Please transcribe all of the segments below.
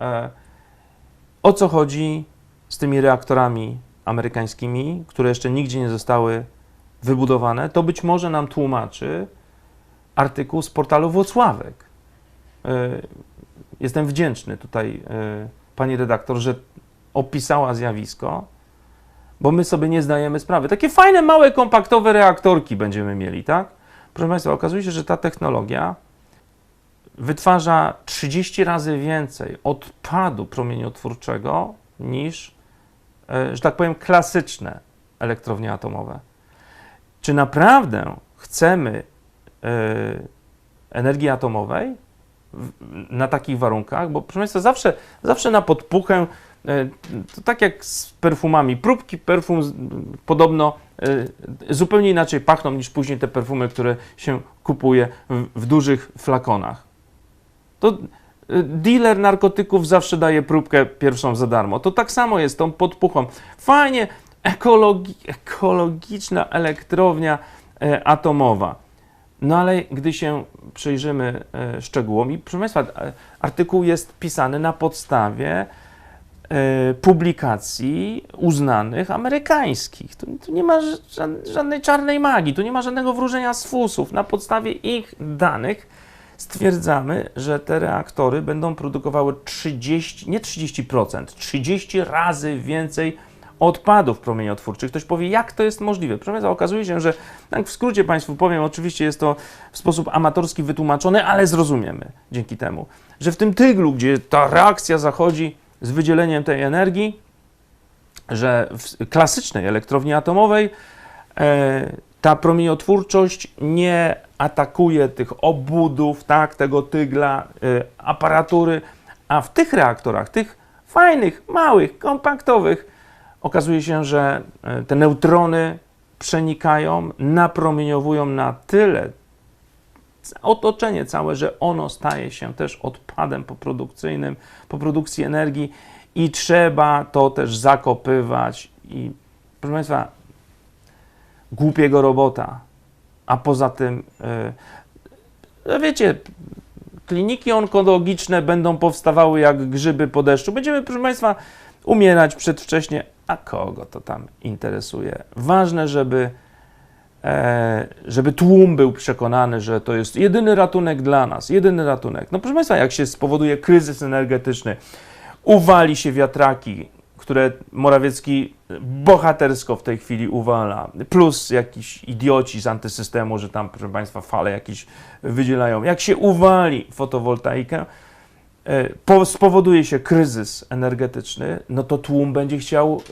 e, o co chodzi z tymi reaktorami amerykańskimi, które jeszcze nigdzie nie zostały wybudowane, to być może nam tłumaczy artykuł z portalu Włocławek. E, Jestem wdzięczny tutaj e, pani redaktor, że opisała zjawisko, bo my sobie nie zdajemy sprawy. Takie fajne, małe, kompaktowe reaktorki będziemy mieli, tak? Proszę Państwa, okazuje się, że ta technologia wytwarza 30 razy więcej odpadu promieniotwórczego niż, e, że tak powiem, klasyczne elektrownie atomowe. Czy naprawdę chcemy e, energii atomowej na takich warunkach? Bo proszę Państwa, zawsze, zawsze na podpuchę, e, to tak jak z perfumami, próbki perfum podobno zupełnie inaczej pachną niż później te perfumy, które się kupuje w, w dużych flakonach. To e, dealer narkotyków zawsze daje próbkę pierwszą za darmo. To tak samo jest tą podpuchą. Fajnie, ekologi, ekologiczna elektrownia e, atomowa. No ale gdy się przyjrzymy e, szczegółom, i proszę Państwa, e, artykuł jest pisany na podstawie e, publikacji uznanych amerykańskich. Tu, tu nie ma ża- żadnej czarnej magii, tu nie ma żadnego wróżenia z fusów. Na podstawie ich danych stwierdzamy, że te reaktory będą produkowały 30, nie 30%, 30 razy więcej odpadów promieniotwórczych. Ktoś powie, jak to jest możliwe? Proszę Państwa, okazuje się, że tak w skrócie Państwu powiem, oczywiście jest to w sposób amatorski wytłumaczone, ale zrozumiemy dzięki temu, że w tym tyglu, gdzie ta reakcja zachodzi z wydzieleniem tej energii, że w klasycznej elektrowni atomowej e, ta promieniotwórczość nie atakuje tych obudów, tak, tego tygla, e, aparatury, a w tych reaktorach, tych fajnych, małych, kompaktowych, okazuje się, że e, te neutrony przenikają, napromieniowują na tyle otoczenie całe, że ono staje się też odpadem poprodukcyjnym, po produkcji energii i trzeba to też zakopywać. I proszę Państwa, głupiego robota, a poza tym, yy, wiecie, kliniki onkologiczne będą powstawały jak grzyby po deszczu. Będziemy, proszę Państwa, umierać przedwcześnie, a kogo to tam interesuje? Ważne, żeby, e, żeby tłum był przekonany, że to jest jedyny ratunek dla nas, jedyny ratunek. No proszę Państwa, jak się spowoduje kryzys energetyczny, uwali się wiatraki, które Morawiecki bohatersko w tej chwili uwala, plus jakiś idioci z antysystemu, że tam, proszę Państwa, fale jakieś wydzielają. Jak się uwali fotowoltaikę, spowoduje się kryzys energetyczny, no to tłum będzie chciał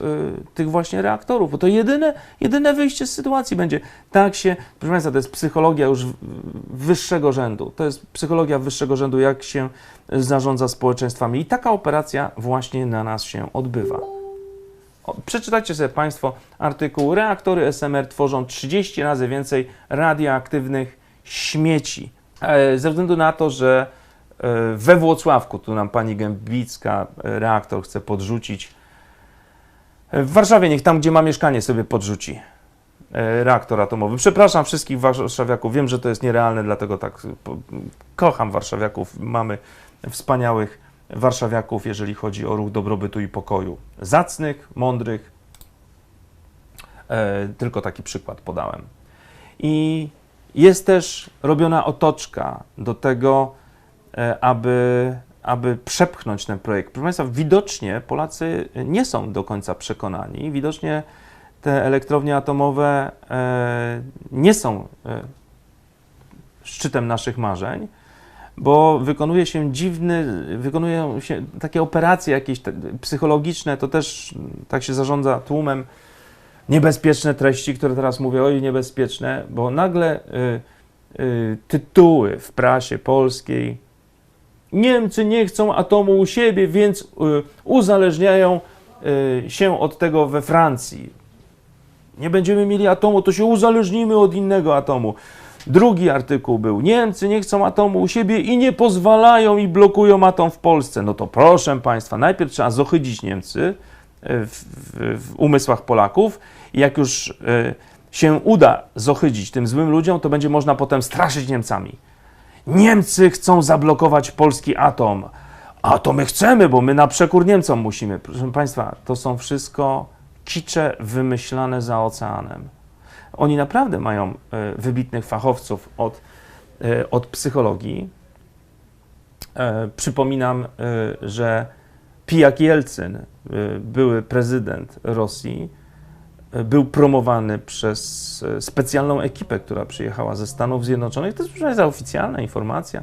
y, tych właśnie reaktorów, bo to jedyne, jedyne wyjście z sytuacji będzie. Tak się, proszę Państwa, to jest psychologia już wyższego rzędu. To jest psychologia wyższego rzędu, jak się zarządza społeczeństwami. I taka operacja właśnie na nas się odbywa. Przeczytajcie sobie Państwo artykuł. Reaktory SMR tworzą 30 razy więcej radioaktywnych śmieci. E, Ze względu na to, że e, we Włocławku, tu nam pani Gębicka e, reaktor chce podrzucić. E, W Warszawie niech tam, gdzie ma mieszkanie, sobie podrzuci e, reaktor atomowy. Przepraszam wszystkich warszawiaków, wiem, że to jest nierealne, dlatego tak kocham warszawiaków. Mamy wspaniałych warszawiaków, jeżeli chodzi o ruch dobrobytu i pokoju. Zacnych, mądrych. E, tylko taki przykład podałem. I jest też robiona otoczka do tego, e, aby, aby przepchnąć ten projekt. Proszę Państwa, widocznie Polacy nie są do końca przekonani. Widocznie te elektrownie atomowe e, nie są e, szczytem naszych marzeń, bo wykonuje się dziwny, wykonują się takie operacje jakieś psychologiczne, to też mm, tak się zarządza tłumem, niebezpieczne treści, które teraz mówię, oj niebezpieczne, bo nagle y, y, tytuły w prasie polskiej Niemcy nie chcą atomu u siebie, więc y, uzależniają y, się od tego we Francji. Nie będziemy mieli atomu, to się uzależnimy od innego atomu. Drugi artykuł był: Niemcy nie chcą atomu u siebie i nie pozwalają i blokują atom w Polsce. No to proszę Państwa, najpierw trzeba zohydzić Niemcy e, w, w, w umysłach Polaków. Jak już się uda zohydzić tym złym ludziom, to będzie można potem straszyć Niemcami. Niemcy chcą zablokować polski atom, A to my chcemy, bo my na przekór Niemcom musimy. Proszę Państwa, to są wszystko kicze wymyślane za oceanem. Oni naprawdę mają e, wybitnych fachowców od, e, od psychologii. E, Przypominam, że Pijak Jelcyn, były prezydent Rosji, był promowany przez e, specjalną ekipę, która przyjechała ze Stanów Zjednoczonych. To jest proszę Państwa, oficjalna informacja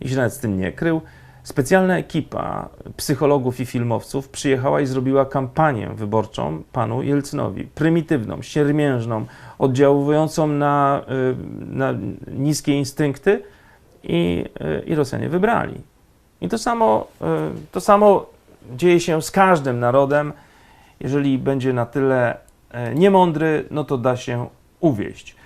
i się nawet z tym nie krył. Specjalna ekipa psychologów i filmowców przyjechała i zrobiła kampanię wyborczą panu Jelcynowi. Prymitywną, siermiężną, oddziałującą na, y, na niskie instynkty i, i Rosjanie wybrali. I to samo, to samo dzieje się z każdym narodem. Jeżeli będzie na tyle e, niemądry, no to da się uwieść.